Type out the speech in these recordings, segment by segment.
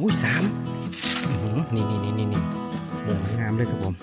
อุ้ยสามนี่นี่นี่นี่นี่โอ้งามเลยครับผม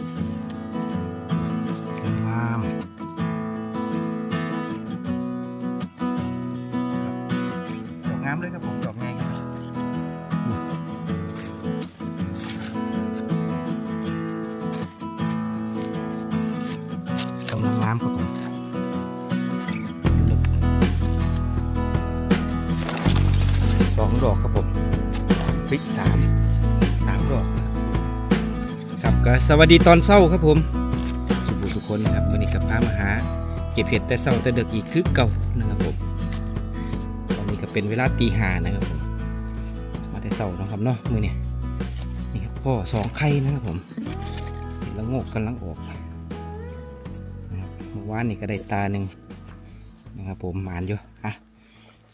สวัสดีตอนเศร้าครับผมสุขุทุกคนครับวันนี้กับพามาหา เก็บเห็ดแต่เศร้าแต่เด็กอีกคือเก่านะครับผมตอนนี้ก็เป็นเวลาตีห้านะครับผมมาแต่เศร้านะครับเนาะมือเนี่ยนี่ครับพ่อสองไข่นะครับผมเห็ดละโงกกำลังออกนะครับเมื่อวานนี่ก็ได้ตาหนึ่งนะครับผมหมานอยู่อะ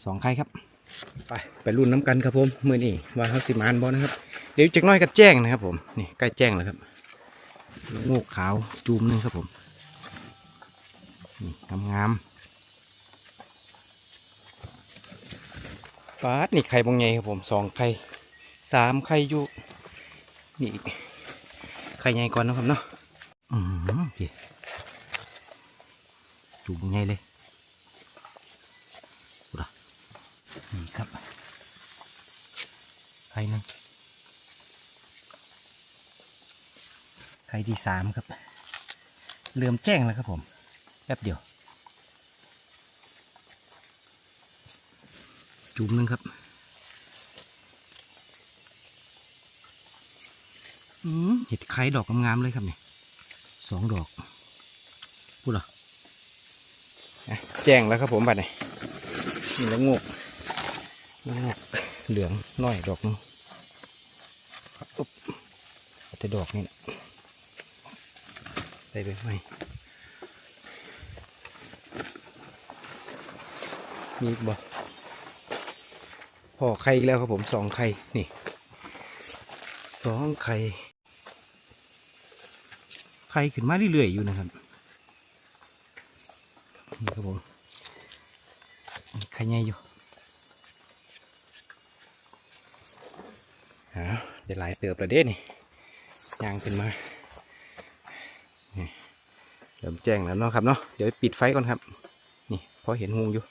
สองไข่ครับ ไปไปรุ่นน้ำกันครับผมมือนี่ว่าเขาสิมานบอนะครับเดี๋ยวจักน้อยก็แจ้งนะครับผมนี่ใกล้แจ้งแล้วครับ โงกขาวจูมหนึงครับผมนี่งามๆปาดนี่ไข่บางไงครับผมสองไข่สามไข่อยู่นี่ไข่ใหญ่ก่อนนะครับเนาะอืมพี่จูบางไงเลยนี่ครับไข่นึง ไข่ที่สามครับเริ่มแจ้งแล้วครับผมแป๊บเดียว จุ่มหนึงครับอืมเห็ดไข่ดอกงามๆเลยครับเนี่ยสองดอกพูดเหรอแจ้งแล้วครับผมบัดนี้นี่แล้วงกล้วงกเหลืองน้อยดอกนึงอุ๊บแต่ดอกนี่น ได้ไปไหมมีบ่พอไข่แล้วครับผมสองไข่ นี่สองไข่ไข่ขึ้นมาเรื่อยๆอยู่นะครับนี่ครับผมไข่ใหญ่อยู่เดี๋ยวหลายเติบแล้วเด้นี่ยางขึ้นมา เริ่มแจ้งแล้วเนาะครับเนาะเดี๋ยวปิดไฟก่อนครับ นี่พอเห็นหงอยู่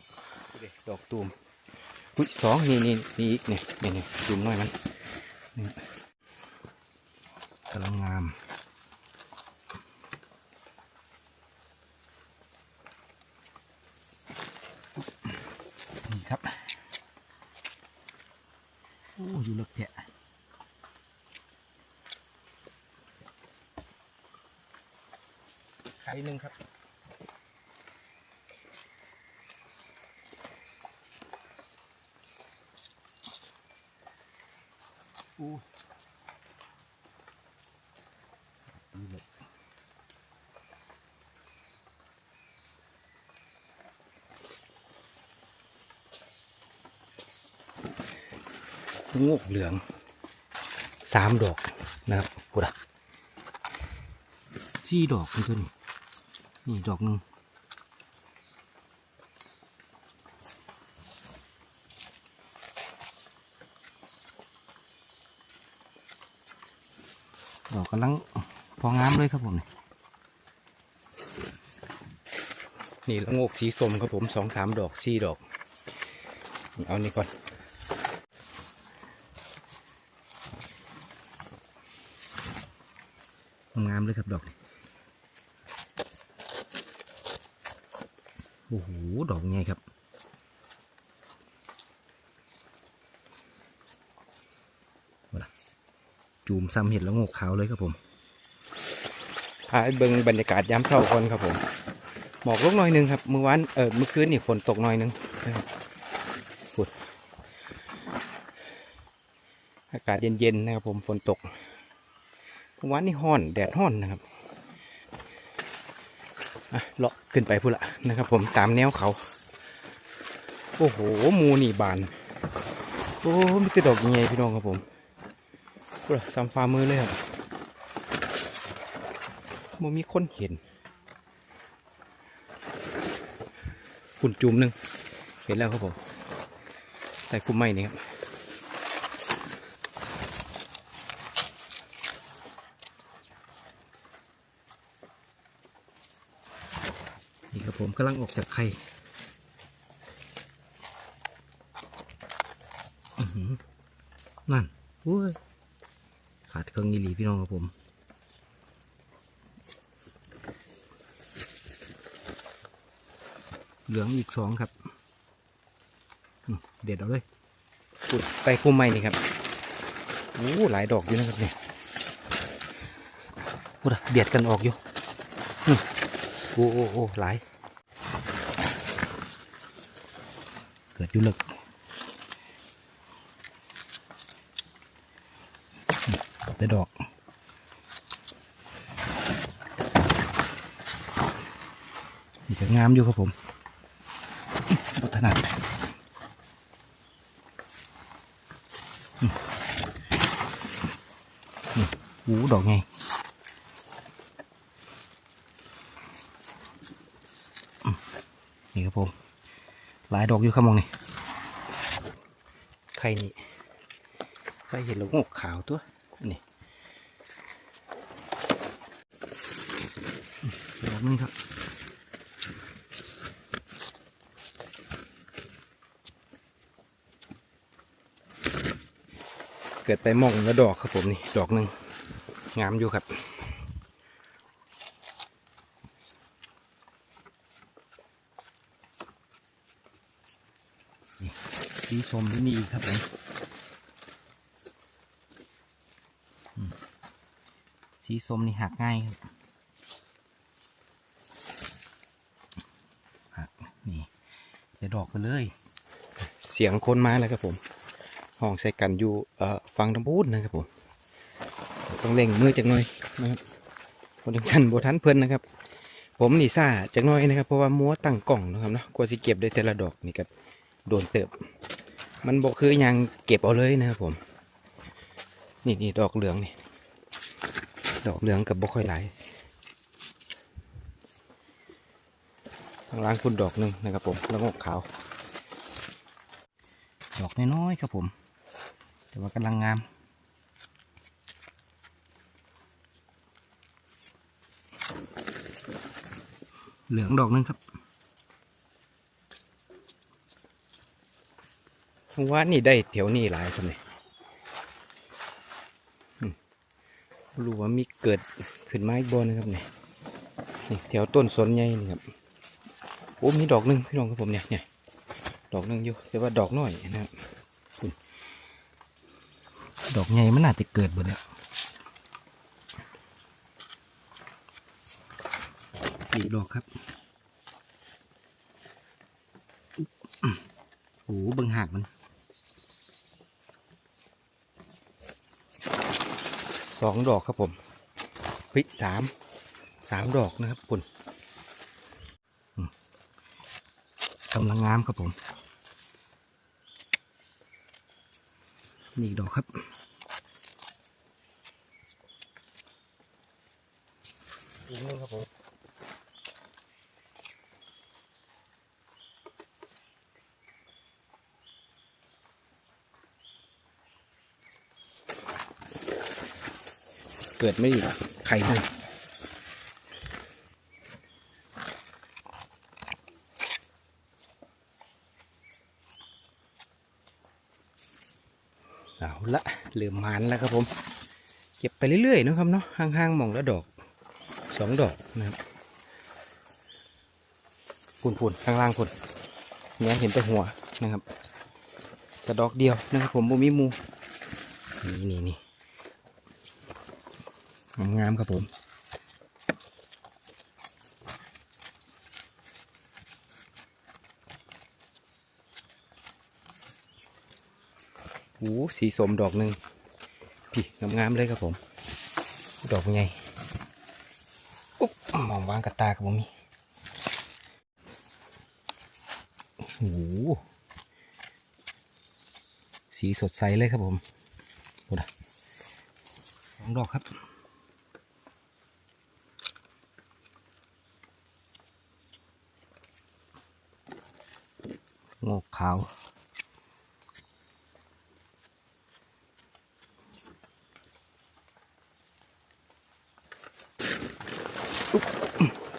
ดอกตูมอุ้ยสองนี่นี่นี่อีกเนี่นี่นี่ตูมน้อยมันนี่กำลังงามนี่ครับโอ้อยู่เลึกแยะ ไข่หนึ่งครับ อู้นี่เลยงอกเหลืองสามดอกนะครับพูดอะสี่ดอกนี่ตัวนี้ นี่ดอกหนึ่งดอกกำลังพองามเลยครับผมนี่ละงกสีส้มครับผมสองสามดอกสี่ดอก เอานี่ก่อนงามเลยครับดอกนี่ โอ้โห ดอกไงครับ จูมซ้ำเห็ดแล้วงกขาวเลยครับผมพาเบิ่งบรรยากาศยามเช้าก่อนครับผม หมอกลงหน่อยหนึงครับ เมื่อวาน เออ เมื่อคืนนี่ฝนตกหน่อยหนึงนะครับฝนอากาศเย็นๆนะครับผม ฝนตกเมื่อวานนี่ห้อน แดดห้อนนะครับ เลาะขึ้นไปพุ่ละนะครับ ผมตามแนวเขา โอ้โหมูนี่บาน โอ้มีแต่ดอกยังไงพี่น้องครับผมพุ่ละซ้ำฟ้ามือเลยครับมมีคนเห็นคุณจุ่มหนึ่งเห็นแล้วครับผมแต่คุ้มไม่นี่ครับ ผมกำลังออกจากไข่นั่นโอ้ยขาดเครื่องยีหลีพี่น้องครับผม เหลืองอีกสองครับ เด็ดเอาเลยปุดไปพุ่มไม้นี่ครับโอ้หลายดอกอยู่นะครับเนี่ยพูดอะเบียดกันออกอยู่อืมโอ้โอ้โอ้หลาย เกิดอยู่ลึกแต่ดอกนี่ก็งามอยู่ครับผมบัถนัดหูดอกไงนี่ครับผม หลายดอกอยู่ครับมองนี่ไข่นี่ไข่เห็นแล้วงอกขาวตัวอันนี่อืมดอกนึงครับเกิดไปมองแล้วดอกครับผมนี่ดอกหนึ่งงามอยู่ครับ นี่สี ชมที่นี่อีกครับผมสีส้มนี่หักง่ายครับหักนี่จะดอกไปเลย เสียงคนมาแล้วครับผม ห้องใส่กันอยู่เอ่อฟังทำพูดนะครับผม ต้องเล่งมือจากหน่อยนะครับคนจังชันโบทันเพิ่นนะครับ ผมนี่ซ่าจากน้อยนะครับ เพราะว่ามัวตั้งกล่องนะครับเนาะกว่าสิเก็บได้แต่ละดอกนี่ก็โดนเติบ มันบอกคือยังเก็บเอาเลยนะครับผม นี่นี่ดอกเหลืองนี่ ดอกเหลืองกับบกค่อยไหลายข้างล่างคุณดอกหนึ่งนะครับผมแล้วก็ขาว ดอกน้อยๆครับผม แต่ว่ากำลังงามเหลืองดอกหนึงครับ ว่านี่ได้แถวนี้หลายครับเนี่ยรู้ว่ามีเกิดขึ้นมาอีกบอนะครับเนี่ยแถวต้นสนใหญ่นี่ครับโอ้มีดอกหนึงพี่น้องครับผมเนี่ยเนี่ยดอกหนึงอยู่แต่ว่าดอกน้อยนะครับดอกใหญ่มันน่าจะเกิดหมดแล้วอีกดอกครับโอ้โหบิ่งหากมัน สองดอกครับผมเฮ้ยสามสามดอกนะครับคุณกำลังงามครับผมนี่ดอกครับ อีกนึงครับผม เกิดไม่ไข่เลยเอาละเหลือมมันแล้วครับผม เก็บไปเรื่อยๆนะครับเนาะห่างๆมองและดอกสองดอกนะครับปุ่นๆข้างล่างปุ่นเนี่ยเห็นแต่หัวนะครับแต่ดอกเดียวนะครับผมบ่มีมูนี่นี่นี่ งามๆครับผมโอ้สีสมดอกหนึ่งพี่งามๆเลยครับผม ดอกไงอุ๊บมองวางกระตาครับผมมีโอ้โหสีสดใสเลยครับผมดูนะสองดอกครับ งอกขาว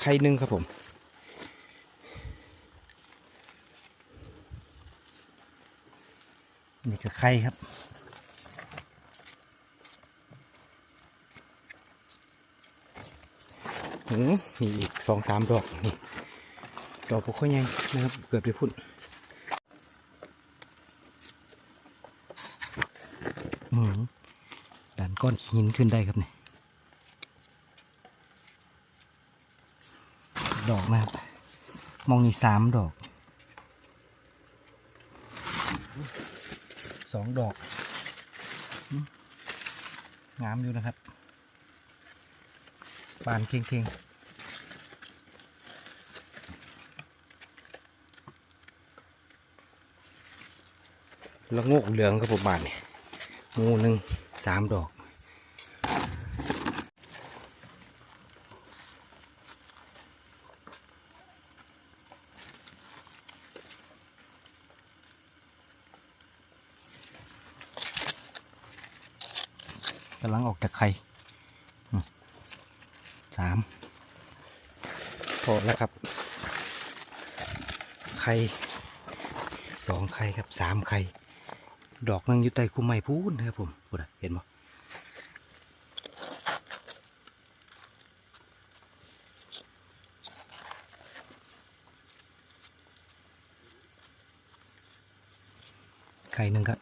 ไข่นึ่งครับผมนี่คือไข่ครับหูมีอีกสองสามดอกนี่ดอกพวกข้อยังนะครับ เกือบจะพุ่น ก้อนหินขึ้นได้ครับนี่ดอกนะครับ มองนี่สามดอกสองดอก งามอยู่นะครับปานเข่งๆแล้วงกเหลืองครับผมบานเนี่ยงูหนึ่งสามดอกำลังออกจาก ไข่สามพอแล้วครับไข่สองไข่ครับสามไข่ดอกหนึงอยู่ใต้คุ้มไม้พูนนะครับผมพูดอะเห็นบ่ไข่หนึ่งครับ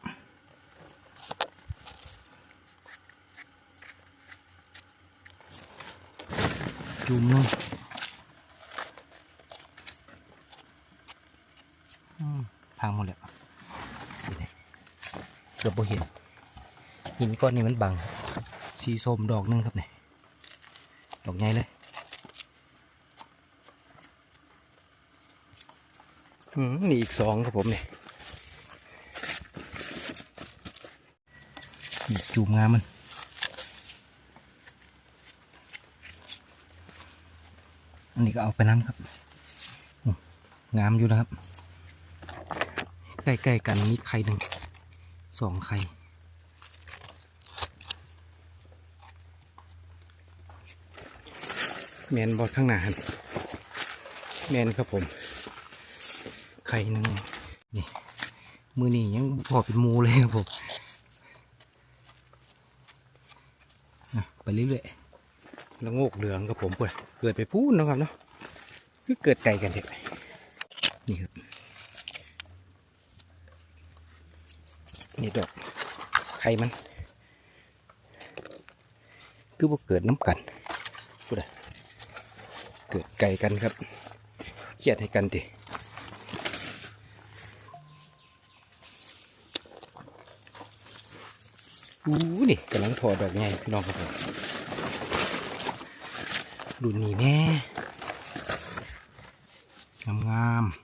จุ่มลงอืมพังหมดแล้วเลยเกือบบ่เห็นหินก้อนนี้มันบัง สีส้มดอกหนึงครับเนี่ยดอกใหญ่เลยอืมนี่อีกสองครับผมเนี่ยจุ่มงามมัน อันนี้ก็เอาไปน้ำครับ งามอยู่นะครับ ใกล้ๆกันมีไข่หนึ่งสองไข่แมนบอดข้างหน้าแมนครับผม ไข่หนึ่งนี่มือนี่ยังพอเป็นมูเลยครับผมไปเรื่อยๆแล้วงกเหลืองกับผมเปิด เกิดไปพูนนะครับเนาะคือเกิดไก่กันเด็กนี่ครับนี่ดอกไข่มันคือว่าเกิดน้ำกันพูดอะเกิดไก่กันครับเครียดให้กันดิอู้นี่กำลังถอดดอกใหญ่พี่น้องครับผม ดูนี่แม่งามงามๆ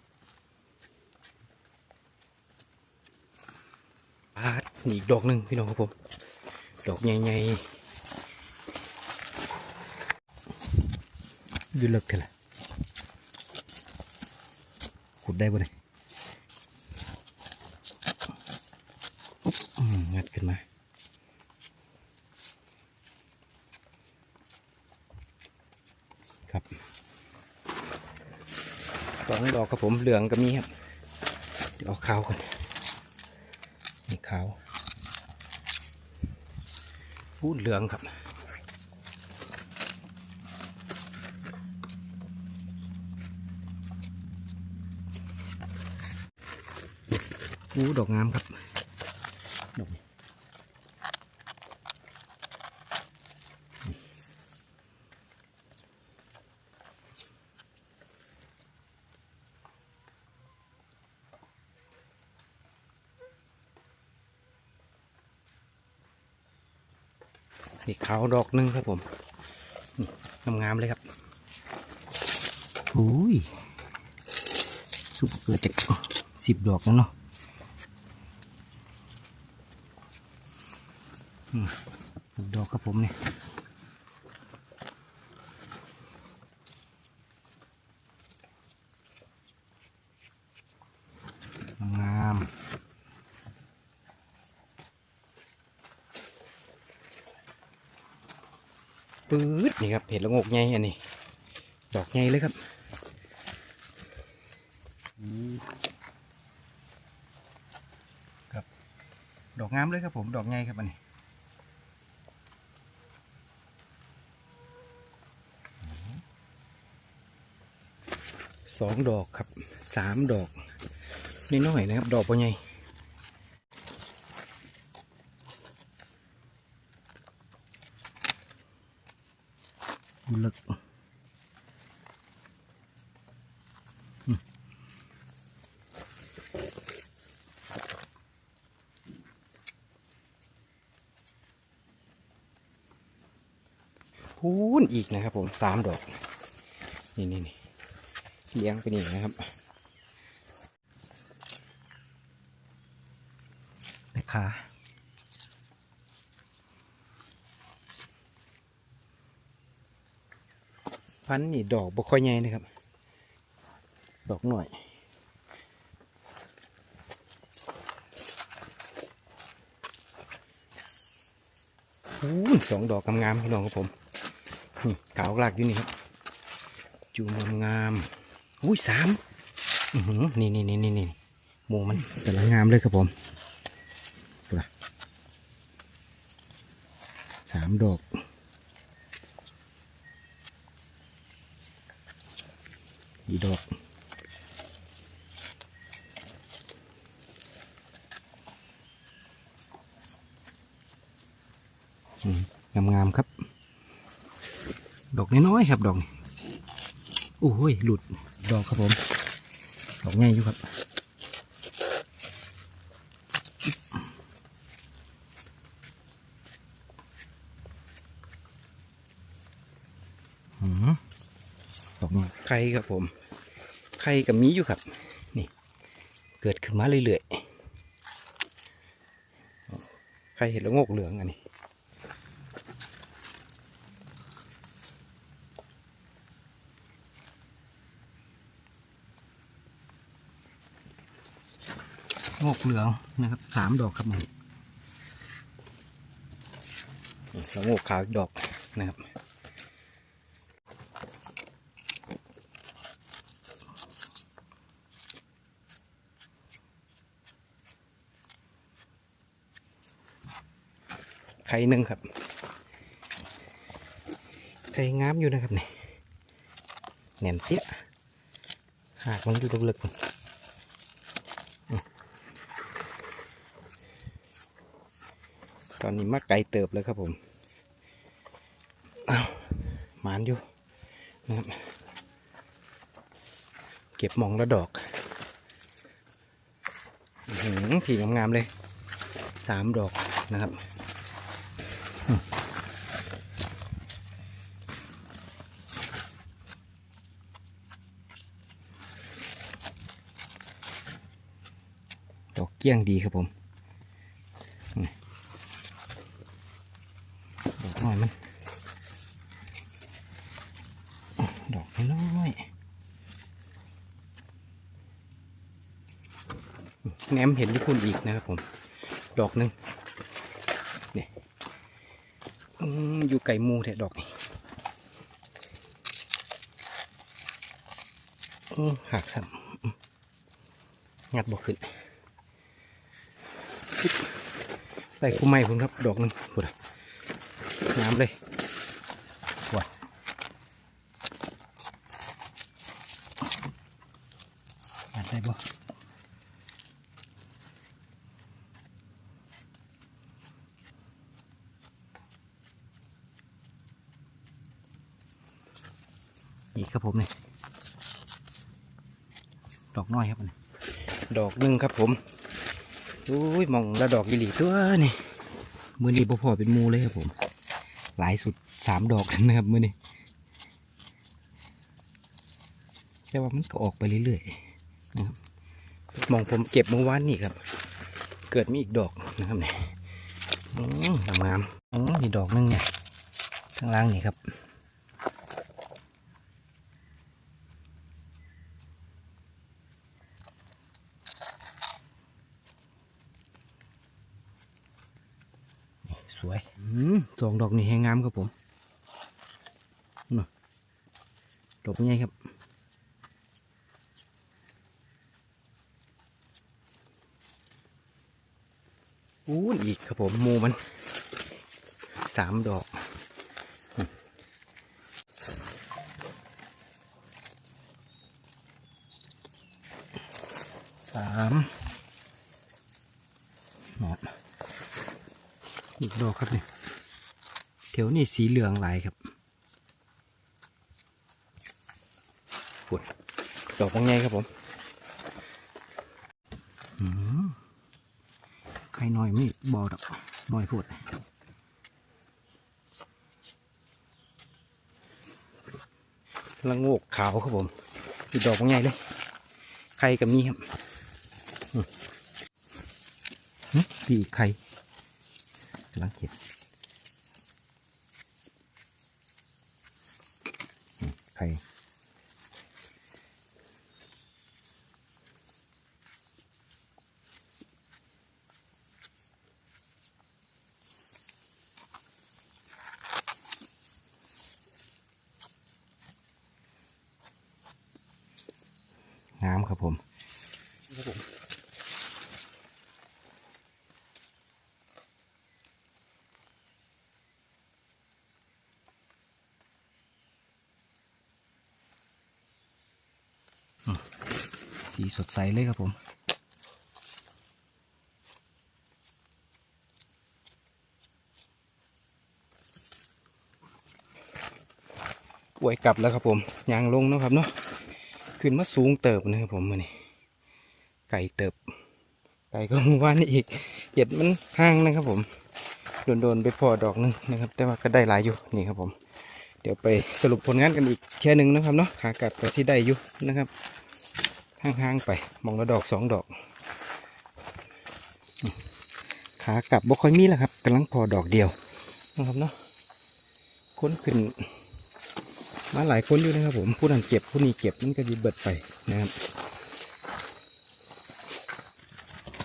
ปาดนี่อีกดอกหนึ่งพี่น้องครับผม ดอกใหญ่ๆยืนเลิกเถอะละขุดได้บ่เนี่ยงัดขึ้นมา ครับ สองดอกครับผมเหลืองก็มีครับเดี๋ยวเอาขาวก่อนนี่ขาวพูดเหลืองครับอู้ดอกงามครับ นี่ขาวดอกหนึงครับผมงามๆเลยครับอุ้ยสุกเกิดจากสิบดอกแล้วเนาะอืมอีกดอกครับผมเนี่ยงามปื๊ดนี่ครับเห็ด ละงกใหญ่อันนี้ ดอกใหญ่เลยครับอืมครับงามเลยครับผมดอกไงครับอันนี้สองดอกครับสามดอกนิดหน่อยนะครับ ดอกปะไง ลึกอืมพูนอีกนะครับผมสามดอก นี่นี่นี่เลี้ยงไปนี่นะครับนะคะ พันธุ์นี่ดอกบ่ค่อยใหญ่นะครับ ดอกหน่อยอู้สองดอกงามๆพี่น้องครับผม นี่ขาวลักอยู่นี่ครับ จูงงามๆอุ้ยสามนี่นี่นี่นี่นี่หมูมันแต่ละงามเลยครับผมสามดอก อีดอกอืมงามๆครับ ดอกน้อยๆครับดอกโอ้ยหลุดดอกครับผม ดอกง่ายอยู่ครับอืมดอกนี้ไข่ครับผม ไข่กับมีอยู่ครับ นี่ เกิดขึ้นมาเรื่อยๆไข่เห็ดล้วงกเหลืองอันนี้งอกเหลืองนะครับสามดอกครับผมแล้วงอกขาวอีกดอกนะครับ ข่หนึ่งครับ ไข่งามอยู่นะครับนี่แหน่นเตี้ยหากมันอยู่ลึกๆตอนนี้มาไกลเติบเลยครับผมอ้าวหมานอยู่นะครับเก็บมองละดอกอื้อหือผีงามๆเลยสามดอกนะครับอืมดอ กเกี้ยงดีครับผมดอกน้อยมัน ดอกน้อยแหนมเห็นญี่ปุ่นอีกนะครับผม ดอกหนึ่งนี่อืมอยู่ไก่มูแท้ดอกนี่อืมหักซ้ำอืมงัดบอกขึ้นปึ๊บ ใส่คู่ไม้ผมครับ ดอกนึงพูดน้ำเลยว้าอ่านได้บ่อีกครับผมเนี่ยดอกน้อยครับนี่ดอกหนึ่งครับผม อุ้ยมองละดอกยีหลีตัวนี่มือนี้บ่พอเป็นมูเลยครับผม หลายสุดสามดอกนะครับมื่อนี้แต่ว่ามันก็ออกไปเรื่อยๆนะครับมองผมเก็บเมื่อวานนี่ครับ เกิดมีอีกดอกนะครับเนี่ยอืมงามอ๋อนี่ดอกนึงเนี่ยข้างล่างนี่ครับสวยอืมสอง ดอกนี่แหงงามครับผมน่ดอกใหญ่ครับอู้อีกครับผมหมูมันสามดอกสามหมออีกดอกครับนี่ แถวนี้สีเหลืองหลายครับฝุดดอกบางไงครับผมอืมใครน้อยไม่บอดอกน้อยพูดละโงกขาวครับผมอีกดอกบางไงเลยใครกับมีครับหึปีกไข่กำลังเห็ดอืม ไข่งามครับผมสี สดใสเลยครับผมป่วยกลับแล้วครับผมยางลงนะครับเนาะขึ้นมาสูงเติบนะครับผมมือนี่ไก่เติบ ไก่ก็มือวานนี้อีกเห็ดมันห่างนะครับผมโดนๆไปพอดอกหนึงนะครับ แต่ว่าก็ได้หลายอยู่นี่ครับผมเดี๋ยวไปสรุปผลงานกันอีกแค่หนึ่งนะครับเนาะขากลับก็ที่ได้อยู่นะครับ ห่างๆไป มองละดอกสองดอก ขากลับบ่ค่อยมีแล้วครับกำลังพอดอกเดียวนะครับเนาะค้นขึ้น มาหลายคนอยู่นะครับผมผู้นั้นเก็บผู้นี้เก็บมันก็ดีเบิดไปนะครับ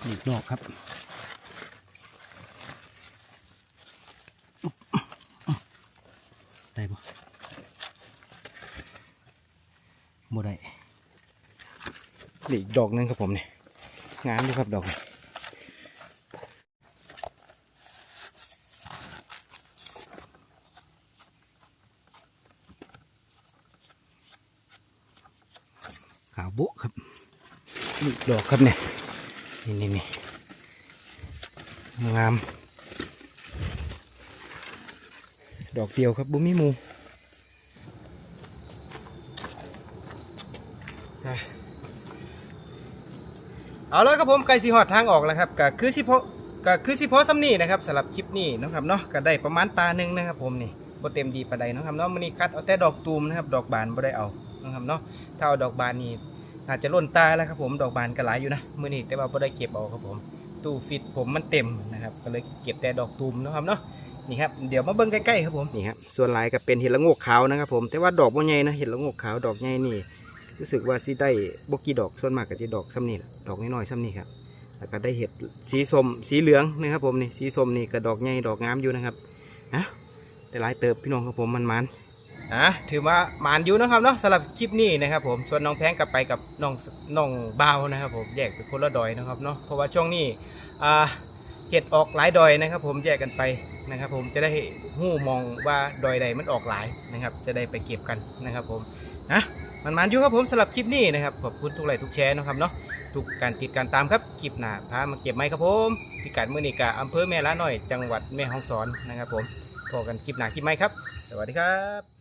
อีกดอกครับอุ๊บอุ๊บได้ปะบ่ได้ นี่อีกดอกหนึงครับผมเนี่ยงามดีครับดอกขาวบ๊ครับนี่อีกดอกครับเนี่ยนี่นี่นี่งาม ดอกเดียวครับบุมีมูอะ เอาเลยครับผมไก่สีหอดทางออกแล้วครับก็คือสิพก็คือสิพอซ้ำนี่นะครับสำหรับคลิปนี้นะครับเนาะก็ได้ประมาณตาหนึ่งนะครับ ผมนี่บ่เต็มดีปานใดนะครับเนาะมื้อนี้คัดเอาแต่ดอกตูมนะครับ ดอกบานบ่ได้เอานะครับเนาะถ้าเอาดอกบานนี่อาจจะล้นตาแล้วครับผมดอกบานก็หลายอยู่นะมือนี้แต่ว่าบ่ได้เก็บเอาครับผม ตู้ฟิตผมมันเต็มนะครับ ก็เลยเก็บแต่ดอกตูมนะครับเนาะนี่ครับเดี๋ยวมาเบิ่งใกล้ๆครับผมนี่ครับส่วนลายก็เป็นเห็ดละโงกขาวนะครับผมแต่ว่าดอกบ่ใหญ่นะเห็ดละโงกขาวดอกใหญ่นี่ รู้สึกว่าสิได้บกกี่ดอกส่วนมากก็จะดอกซ้ำนี่แหละดอกน้อยๆซ้ำนี่ครับแล้วก็ได้เห็ดสีส้มสีเหลืองนะครับผมนี่สีส้มนี่ก็ดอกใหญ่ดอกงามอยู่นะครับอะได้หลายเติบพี่น้องครับผมมันมันๆอะถือว่ามานอยู่นะครับเนาะสำหรับคลิปนี้นะครับผมส่วนน้องแพงกลับไปกับน้องน้องเบานะครับผมแยกเป็นคนละดอยนะครับเนาะเพราะว่าช่วงนี้อ่าเห็ดออกหลายดอยนะครับ ผมแยกกันไปนะครับผมจะได้หู้มองว่าดอยใดมันออกหลายนะครับ จะได้ไปเก็บกันนะครับผมนะ มันมันอยู่ครับผมสำหรับคลิปนี้นะครับขอบคุณทุกไลค์ทุกแชร์นะครับเนาะทุกการติดการตามครับคลิปหน้าพามาเก็บไม้ครับผมพิกัดมือนิกาอำเภอแม่ละน่อย จังหวัดแม่ฮ่องสอนนะครับผมพอกันคลิปหน้าคลิปไม้ครับ สวัสดีครับ